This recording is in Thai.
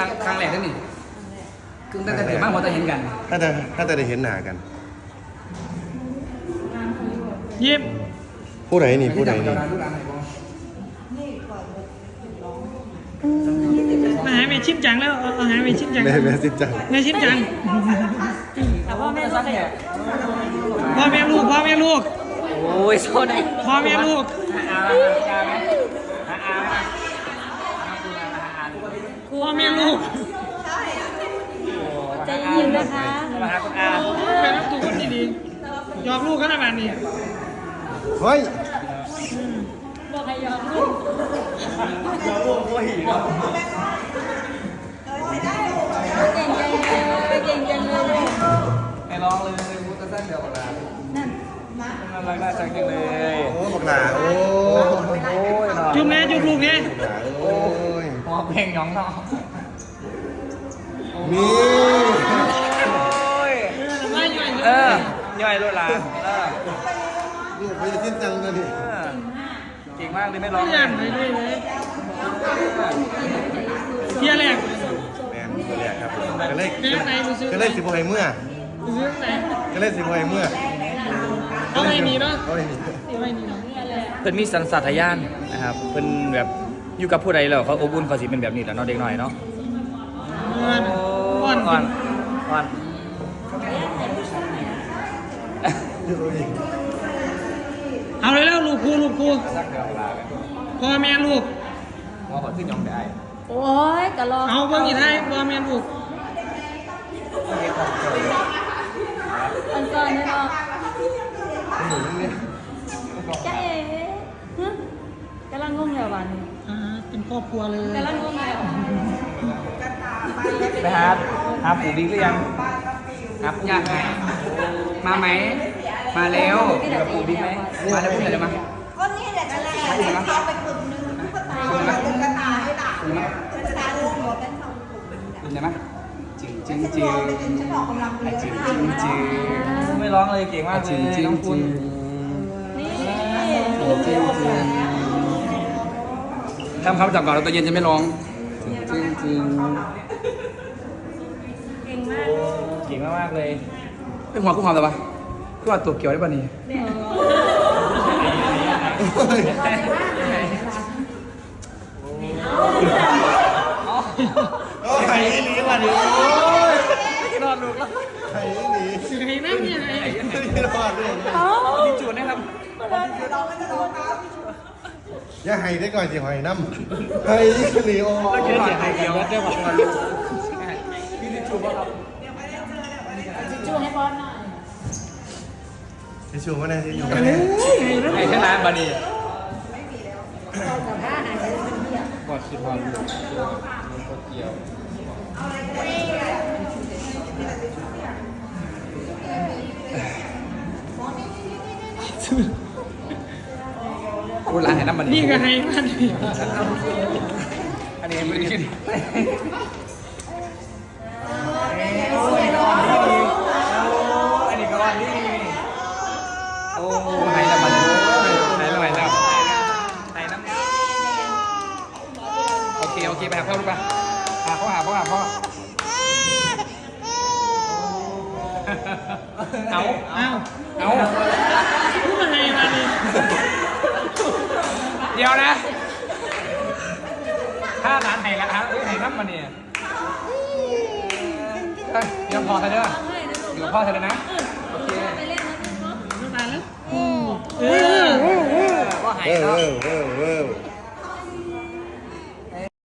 ครั้งครั้งแรกนั่นนี่คือตั้งแต่เกิดมาพอจะเห็นกันถ้าจะถ้าจะได้เห็นหน้ากัน ยิ้มผู้ใดนี่ผู้ใดนี่มาหาแม่ชิมจังแล้วเอาเอาหาแม่ชิมจังแม่แม่สิจังแม่ชิมจังแต่พ่อแม่ซักเนี่ยพ่อแม่ลูกพ่อแม่ลูกโอ้ยโซนไหนพ่อแม่ลูกอาอาไหมอา อาไหมพ่อแม่ลูกใจเย็นนะคะ มาหาคุณอาแม่รับตัวคนดีๆยอมลูกขนาดนี้เฮ้ยบอกให้ยอมลูกยอมลูกโอ้ยเก่งจังเลยเก่งจังเลยไม่ร้องเลยมูตะสั้นเดียวกันละนั่นน่ารักน่าชังจังเลย โอ้บักหลาโอ้โอ้ยจุ๊บแม่จุ๊บลูกเนี่ยบักหลาโอ้ย เพลงหยองเนาะมีโอ้ยไม่ย่อยเออย่อยรถลาเออลูกไม่ได้สิจังเลยนี่เก่งมากเลยไม่ร้องไม่ย่างไปด้วยเลยเที่ยแรกแม่นตัวแรกครับผมก็เลยแม่ไหนดูซื้อก็เลยสิบให้เมื่อซื้อไหนก็เลยสิบให้เมื่อเอาไม่มีเนาะเอาไม่มีเอาไม่มีเนาะเพิ่นมีสันสัตยานนะครับเพิ่นแบบ อยู่กับผู้ใดแล้วเขาอบอุ่นเขาสิเป็นแบบนี้แหละเนาะเด็กหน่อยเนาะอ่อนอ่อนอ่อนอ่อนเอาเลยแล้วลูกครูลูกครูสักเดียวลากันพ่อแม่ลูกมอขอขึ้นยองได้ โอ้ยกะรอเอาเบิ่งอีกไทยพ่อแม่ลูก อันก่อนเนาะจ้าเอ๋ฮะกำลังงงอยู่วันนี้ อ่าเป็นคร อบครัวเลยกำลังงงอยู่ไปหาหาปู่บิ๊กหรือยังหาปู่บิ๊กไหมมาไหม มาแล้วอยู่กับปู่บิ๊กไหมมาแล้วพูดหน่อยได้ไหมก็นี่แหละนั่นแหละเอาไปกลุ่มนึงตุ๊กตาตุ๊กตาให้หลานพูดไหมตุ๊กตาลูกหมดเป็นสองกลุ่มเป็นพูดได้ไหมจริงจริงฉันจริมองงไปจนฉันออกกำลังเลยจริงจริงจริงไม่ร้องเลยเก่งมากเลยน้องคุณนี่ ทำคำจับก่อนแล้วตัวเย็นจะไม่ร้องจริงจริงเก่งมากเก่งมากๆเลยเป็นหัวคู่ความแต่ปะคู่ว่าตัวเกี่ยวได้ป่ะนี่โอ้ยไห้หนีมาดิโอ้ยนอนลูกแล้วไห้หนีสิให้นั่งนี่ไงไม่รอดเลยมีจูดนะครับอ ย่าไห้ได้ก่อนสิไห้น้ำไห้หนีโอ้เกี่ยยวเสียงไทยเกี่ยวได้หมดมีมีจูดป่ะครับจูให้บอสหน่อยทิชชู่มาแน่ทิชชู่มาแน่ไอ้แค่ร้านบานีกับผ้าไหนเป็นเหี้ยกอดคิดพอลูกก็เกี่ยวกู ร้านไหนน้ำมันนี่ก็ให้มันอันนี้ไม่ได้กินอันนี้ก็วันนี้โอ้ไหนน้ำมันไหนน้ำมันน้ำไหนน้ำโอเคโอเคไปหาพ่อลูกไปหาพ่อหาพ่อหาพ่อเอาอ้าเอาให้มานี่ เดี๋ยวนะถ้าร้านไหนละครับไหนน้ำมาเนี่ยเอ้ยเดี๋ยวพอเธอเด้อเดี๋ยวพ่อเธอเลยนะโอเคไปเล่นนะไม่ตายแล้วเออว่าหายเออเนาะเออเออเออ